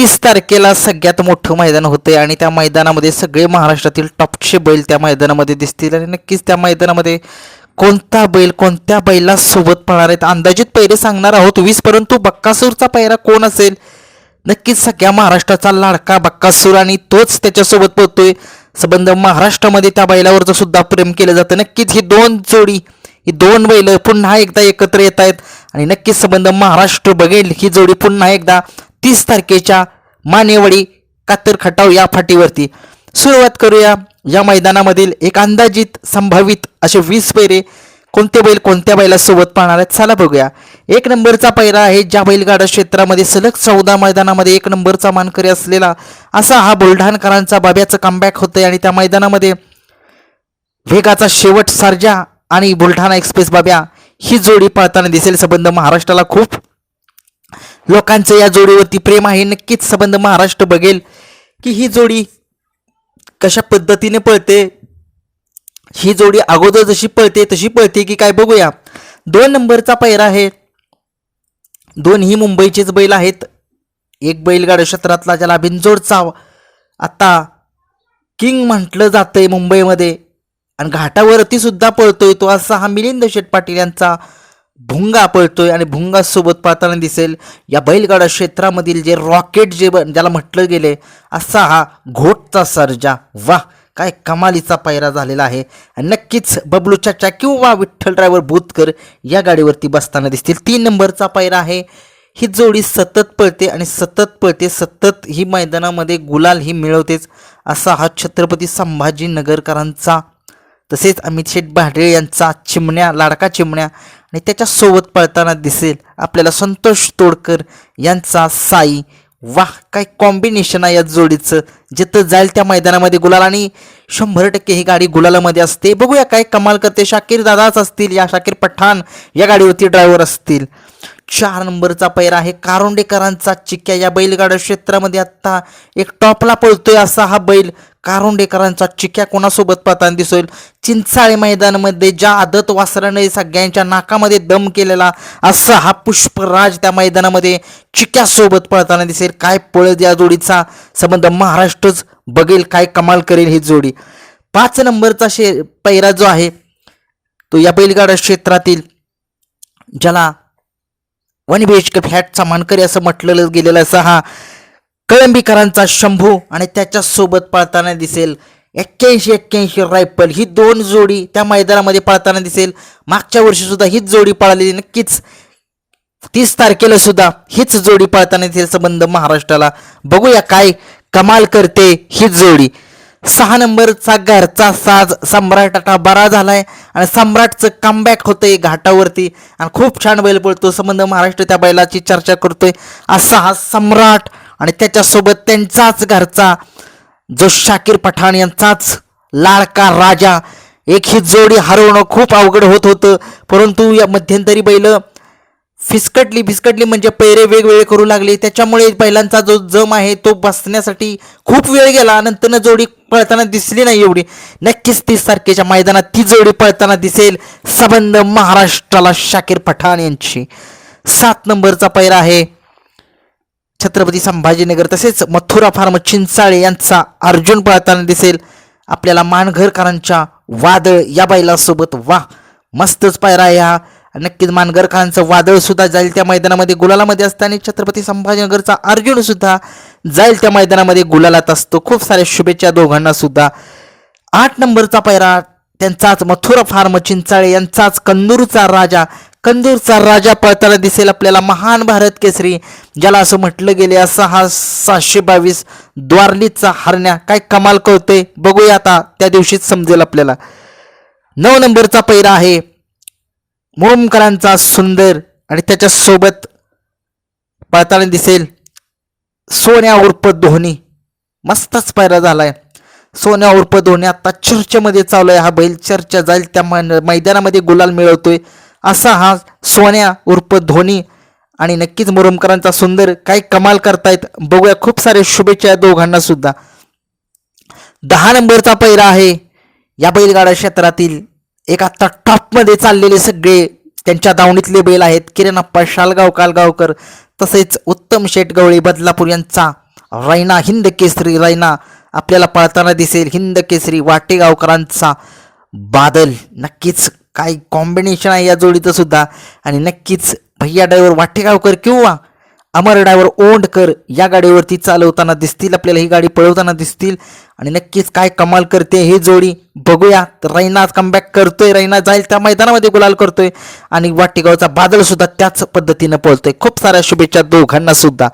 तीस तारखेला सगळ्यात मोठं मैदान होते आणि त्या मैदानामध्ये सगळे महाराष्ट्रातील टॉपचे बैल त्या मैदानामध्ये दिसतील आणि नक्कीच त्या मैदानामध्ये कोणता बैल कोणत्या बैला सोबत पळणार आहेत अंदाजित पैरे सांगणार आहोत वीस परंतु बक्कासूरचा पैरा कोण असेल? नक्कीच सगळ्या महाराष्ट्राचा लाडका बक्कासूर आणि तोच त्याच्यासोबत पोहतोय संबंध महाराष्ट्रामध्ये त्या बैलावरचं सुद्धा प्रेम केलं जातं. नक्कीच ही दोन जोडी ही दोन बैल पुन्हा एकदा एकत्र येत आहेत आणि नक्कीच संबंध महाराष्ट्र बघेल ही जोडी पुन्हा एकदा तीस तारखेच्या मानेवडी कातर खटाव या फाटीवरती. सुरुवात करूया या मैदानामधील एक अंदाजित संभावित असे वीस पैरे कोणते बैल कोणत्या बैलासोबत पाहणार आहेत? चला बघूया. एक नंबरचा पैरा आहे ज्या बैलगाडा क्षेत्रामध्ये सलग चौदा मैदानामध्ये एक नंबरचा मानकरी असलेला असा हा बुलढाणकरांचा बाब्याचं कमबॅक होतंय आणि त्या मैदानामध्ये वेगाचा शेवट सारजा आणि बुलढाणा एक्सप्रेस बाब्या ही जोडी पाळताना दिसेल. संबंध महाराष्ट्राला खूप लोकांचं या जोडीवरती प्रेम आहे नक्कीच संबंध महाराष्ट्र बघेल की ही जोडी कशा पद्धतीने पळते. ही जोडी अगोदर जशी पळते तशी पळते की काय बघूया. दोन नंबरचा पैरा आहे. दोन ही मुंबईचेच बैल आहेत. एक बैलगाड क्षेत्रातला ज्याला बिंजोडचा आता किंग म्हटलं जातंय मुंबईमध्ये. आणि घाटावरती सुद्धा पळतोय तो असा हा मिलिंद शेठ पाटील यांचा भुंगा पळतोय आणि भुंगासोबत पाहताना दिसेल या बैलगाडा क्षेत्रामधील जे रॉकेट जे ब- ज्याला म्हटलं गेले असा हा घोटचा सर्जा. वा काय कमालीचा पायरा झालेला आहे. आणि नक्कीच बबलू चाचा किंवा विठ्ठल ड्रायव्हर भूतकर या गाडीवरती बसताना दिसतील. तीन नंबरचा पायरा आहे. ही जोडी सतत पळते आणि सतत पळते. सतत ही मैदानामध्ये गुलाल ही मिळवतेच असा हा छत्रपती संभाजीनगरकरांचा तसेच अमित शेठ भाडळे यांचा चिमण्या लाडका चिमण्या आणि त्याच्यासोबत पळताना दिसेल आपल्याला संतोष तोडकर यांचा साई. वाह काय कॉम्बिनेशन आहे या जोडीचं. जिथं जाईल त्या मैदानामध्ये गुलाल आणि शंभर टक्के ही गाडी गुलालामध्ये असते. बघूया काय कमाल करते. शाकीर दादाच असतील या शाकीर पठाण या गाडीवरती ड्रायव्हर असतील. चार नंबरचा पैर आहे. कारोंडेकरांचा चिक्क्या या बैलगाडा क्षेत्रामध्ये आत्ता एक टॉपला पळतोय असा हा बैल. कारोंडेकरांचा चिक्क्या कोणासोबत पळताना दिसेल चिंचाळे मैदानामध्ये ज्या आदत वासराने सगळ्यांच्या नाकामध्ये दम केलेला असा हा पुष्पराज त्या मैदानामध्ये चिक्क्यासोबत पळताना दिसेल. काय पळत या जोडीचा? संबंध महाराष्ट्रच बघेल काय कमाल करेल ही जोडी. पाच नंबरचा शे पैरा जो आहे तो या बैलगाडा क्षेत्रातील ज्याला वन बी एच के फ्लॅटचा मानकरी असं म्हटलेलं गेलेलं असा हा. कळंबीकरांचा शंभू आणि त्याच्यासोबत पळताना दिसेल एक्क्याऐंशी एक्क्याऐंशी रायफल. ही दोन जोडी त्या मैदानामध्ये पळताना दिसेल. मागच्या वर्षीसुद्धा हीच जोडी पळालेली नक्कीच. तीस तारखेला सुद्धा हीच जोडी पळताना दिसेल संबंध महाराष्ट्राला. बघूया काय कमाल करते ही जोडी. सहा नंबरचा घरचा साज सम्राट आता बरा झालाय आणि सम्राटचं कमबॅक होतंय घाटावरती. आणि खूप छान बैल पळतो. संबंध महाराष्ट्र त्या बैलाची चर्चा करतोय. असा हा सम्राट आणि त्याच्यासोबत त्यांचाच घरचा जो शाकीर पठाण यांचाच लाडका राजा. एक ही जोडी हरवणं खूप अवघड होत होतं. परंतु या मध्यंतरी बैलं फिसकटली फिसकटली म्हणजे पैरे वेगवेगळे करू लागले. त्याच्यामुळे बैलांचा जो जम आहे तो बसण्यासाठी खूप वेळ गेला नंतर जोडी पळताना दिसली नाही एवढी. नक्कीच तीस तारखेच्या मैदानात ती जोडी पळताना दिसेल. संबंध महाराष्ट्राला शाकीर पठाण यांची. सात नंबरचा पैरा आहे. छत्रपती संभाजीनगर तसेच मथुरा फार्म चिंचाळे यांचा अर्जुन पळताना दिसेल. आपल्याला मानघरकरांच्या वादळ या बैलासोबत वा मस्तच पायरा आहे हा. नक्कीच मानगरकरांचं वादळ सुद्धा जाईल त्या मैदानामध्ये. गुलालामध्ये असताना छत्रपती संभाजीनगरचा अर्जुन सुद्धा जाईल त्या मैदानामध्ये. गुलालात असतो. खूप साऱ्या शुभेच्छा दोघांना सुद्धा. आठ नंबरचा पैरा त्यांचाच मथुरा फार्म चिंचाळे यांचाच कंदूरचा राजा. कंदूरचा राजा पळताना दिसेल आपल्याला महान भारत केसरी ज्याला असं म्हटलं गेले असा हा सहाशे बावीस द्वारलीचा हरण्या. काय कमाल कळतोय. बघूया आता त्या दिवशीच समजेल आपल्याला. नऊ नंबरचा पैरा आहे. मुरुमकरांचा सुंदर आणि त्याच्यासोबत पळताना दिसेल सोन्या उर्फ धोनी. मस्तच पैरा झालाय. सोन्या उर्फ धोनी आता चर्चेमध्ये चालू आहे. हा बैल चर्चा जाईल त्या मै- मैदानामध्ये गुलाल मिळवतोय. असा हा सोन्या उर्फ धोनी आणि नक्कीच मुरुमकरांचा सुंदर काय कमाल करतायत. बघूया खूप सारे शुभेच्छा या दोघांना सुद्धा. दहा नंबरचा पैरा आहे. या बैलगाडा क्षेत्रातील एक आत्ता टॉपमध्ये चाललेले सगळे त्यांच्या दावणीतले बैल आहेत. किरण अप्पा शालगाव कालगावकर तसेच उत्तम शेट गवळी बदलापूर यांचा रैना हिंद केसरी रैना आपल्याला पळताना दिसेल. हिंद केसरी वाटेगावकरांचा बादल. नक्कीच काय कॉम्बिनेशन आहे या जोडीचं सुद्धा. आणि नक्कीच भैया ड्रायव्हर वाटेगावकर किंवा अमर ड्रायव्हर ओंडकर या गाडीवरती चालवताना दिसतील आपल्याला ही गाडी पळवताना दिसतील. आणि नक्कीच काय कमाल करते हे जोडी. बघूया तर रैना कमबॅक करतोय रैना जाईल त्या मैदानामध्ये गुलाल करतोय. आणि वाटेगावचा बादल सुद्धा त्याच पद्धतीनं पळतोय. खूप साऱ्या शुभेच्छा दोघांना सुद्धा.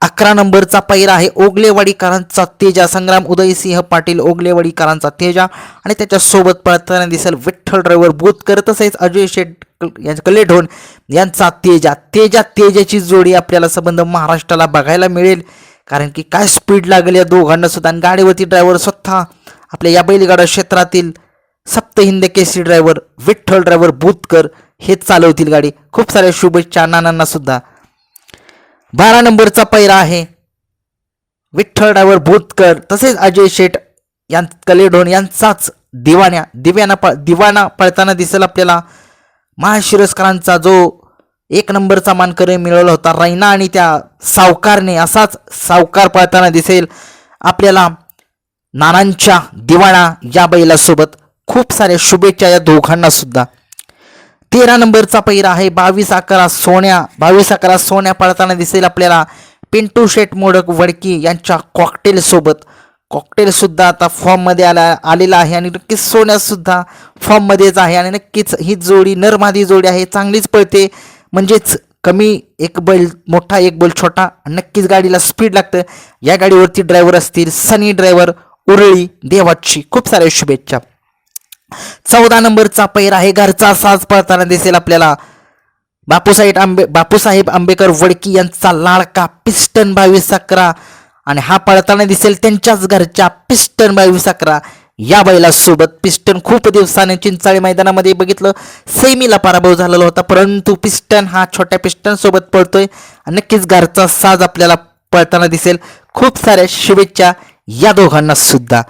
अकरा नंबरचा पैरा आहे ओगलेवाडीकरांचा तेजा. संग्राम उदयसिंह पाटील ओगलेवाडीकरांचा तेजा. आणि त्याच्यासोबत पळताना दिसेल विठ्ठल ड्रायव्हर बुतकर तसेच अजय शेठ यांचा कलेढोण. यांचा तेजा. तेजा तेजाची जोडी आपल्याला संबंध महाराष्ट्राला बघायला मिळेल. कारण की काय स्पीड लागेल या दोघांना सुद्धा. आणि गाडीवरती ड्रायव्हर स्वतः आपल्या या बैलगाडा क्षेत्रातील सप्तहिंद केसी ड्रायव्हर विठ्ठल ड्रायव्हर बुतकर हेच चालवतील गाडी. खूप साऱ्या शुभेच्छा नानांना सुद्धा. बारा नंबरचा पैरा आहे. विठ्ठल डायवर भूतकर तसेच अजय शेठ यां कलेढोण यांचाच दिवाण्या दिव्याना पळ दिवाना पळताना दिसेल आपल्याला. महाशिरस्करांचा जो एक नंबरचा मानकरी मिळवला होता रैना आणि त्या सावकारने असाच सावकार पळताना दिसेल आपल्याला. नानांच्या दिवाणा या बैलासोबत खूप साऱ्या शुभेच्छा या दोघांना सुद्धा. तेरा नंबरचा पैरा आहे. बावीस अकरा सोन्या बावीस अकरा सोन्या पळताना दिसेल आपल्याला. पिंटू शेट मोडक वडकी यांच्या कॉकटेल सोबत. कॉकटेल सुद्धा आता फॉर्ममध्ये आला आलेला आहे आणि नक्कीच सोन्या सुद्धा फॉर्ममध्येच आहे आणि नक्कीच ही जोडी नरमादी जोडी आहे. चांगलीच पळते. म्हणजेच कमी एक बैल मोठा एक बैल छोटा आणि नक्कीच गाडीला स्पीड लागतं. या गाडीवरती ड्रायव्हर असतील सनी ड्रायव्हर उरळी देवाची खूप साऱ्या शुभेच्छा. चौदा नंबरचा पैर आहे घरचा साज पळताना दिसेल आपल्याला. बापूसाहेब आंबे बापूसाहेब आंबेकर वडकी यांचा लाडका पिस्टन बावीस अकरा. आणि हा पळताना दिसेल त्यांच्याच घरच्या पिस्टन बावीस अकरा. या बैलासोबत पिस्टन खूप दिवसाने चिंचाळी मैदानामध्ये बघितलं. सेमीला पराभव झालेला होता परंतु पिस्टन हा छोट्या पिस्टन सोबत पळतोय नक्कीच घरचा साज आपल्याला पळताना दिसेल. खूप साऱ्या शुभेच्छा या दोघांना सुद्धा.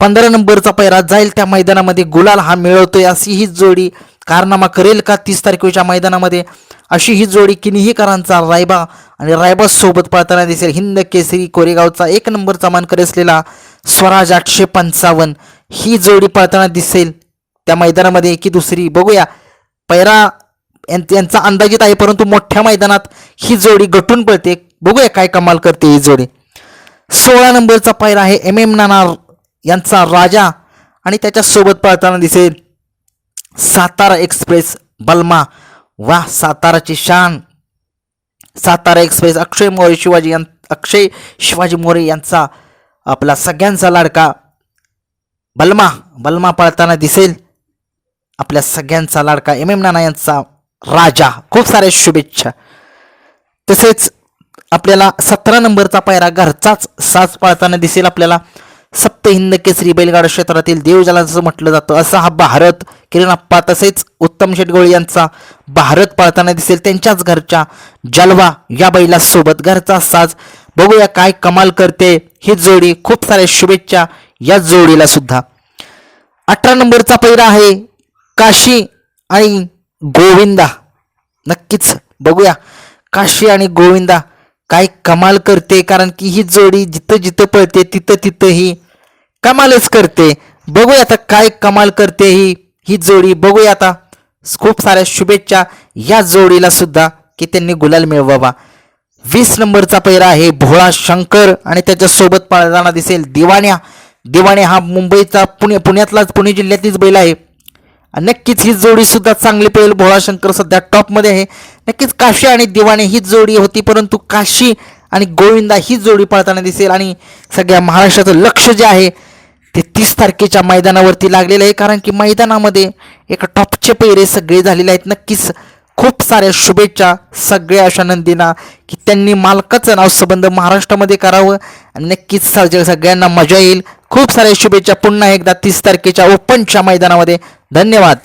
पंधरा नंबरचा पैरा जाईल त्या मैदानामध्ये. गुलाल हा मिळवतोय अशी ही जोडी कारनामा करेल का तीस तारखेच्या मैदानामध्ये? अशी ही जोडी किनीहीकरांचा रायबा आणि रायबा सोबत पळताना दिसेल. हिंद केसरी कोरेगावचा एक नंबरचा मानकर असलेला स्वराज आठशे पंचावन्न. ही जोडी पळताना दिसेल त्या मैदानामध्ये. की दुसरी बघूया. पैरा यां- यांचा अंदाजित आहे परंतु मोठ्या मैदानात ही जोडी गटून पळते. बघूया काय कमाल करते ही जोडी. सोळा नंबरचा पायरा आहे. एम एम नानार यांचा राजा आणि त्याच्यासोबत पळताना दिसेल. सातारा एक्सप्रेस बलमा. वा साताराची शान. सातारा एक्सप्रेस अक्षय मोरे शिवाजी यां अक्षय शिवाजी मोरे यांचा आपला सगळ्यांचा लाडका. बलमा बलमा पळताना दिसेल. आपल्या सगळ्यांचा लाडका एम एम नाना यांचा राजा. खूप साऱ्या शुभेच्छा. तसेच आपल्याला सतरा नंबरचा पायरा घरचाच साज पाळताना दिसेल आपल्याला. सप्त हिंद केसरी बैलगाडा क्षेत्रातील देवजाला जसं म्हटलं जातं. असा हा भारत किरणप्पा तसेच उत्तम शेटगोळी यांचा भारत पाळताना दिसेल. त्यांच्याच घरच्या जलवा या बैलासोबत घरचा साज. बघूया काय कमाल करते ही जोडी. खूप साऱ्या शुभेच्छा या जोडीला सुद्धा. अठरा नंबरचा पैरा आहे काशी आणि गोविंदा. नक्कीच बघूया. काशी आणि गोविंदा काय कमाल करते कारण की ही जोडी जिथं जिथं पळते तिथं तिथं ही कमालच करते. बघूया आता काय कमाल करते ही ही जोडी. बघूया आता. खूप साऱ्या शुभेच्छा या जोडीला सुद्धा की त्यांनी गुलाल मिळवावा. वीस नंबरचा पैरा आहे भोळा शंकर आणि त्याच्यासोबत पळताना दिसेल दिवाण्या. दिवाण्या हा मुंबईचा पुणे पुण्यातलाच पुणे जिल्ह्यातलीच बैल आहे. नक्कीच ही जोडी सुद्धा चांगली पडेल भोळाशंकर सध्या टॉपमध्ये आहे. नक्कीच काशी आणि दिवाणी ही जोडी होती परंतु काशी आणि गोविंदा ही जोडी पळताना दिसेल. आणि सगळ्या महाराष्ट्राचं लक्ष जे आहे ते तीस तारखेच्या मैदानावरती लागलेलं आहे. कारण की मैदानामध्ये एका टॉपचे पैरे सगळे झालेले आहेत. नक्कीच खूप साऱ्या शुभेच्छा सगळ्या अशा नंदींना की त्यांनी मालकाचं नाव संबंध महाराष्ट्रामध्ये करावं. आणि नक्कीच सगळ्यांना मजा येईल. खूप साऱ्या शुभेच्छा. पुन्हा एकदा तीस तारखेच्या ओपनच्या मैदानामध्ये धन्यवाद.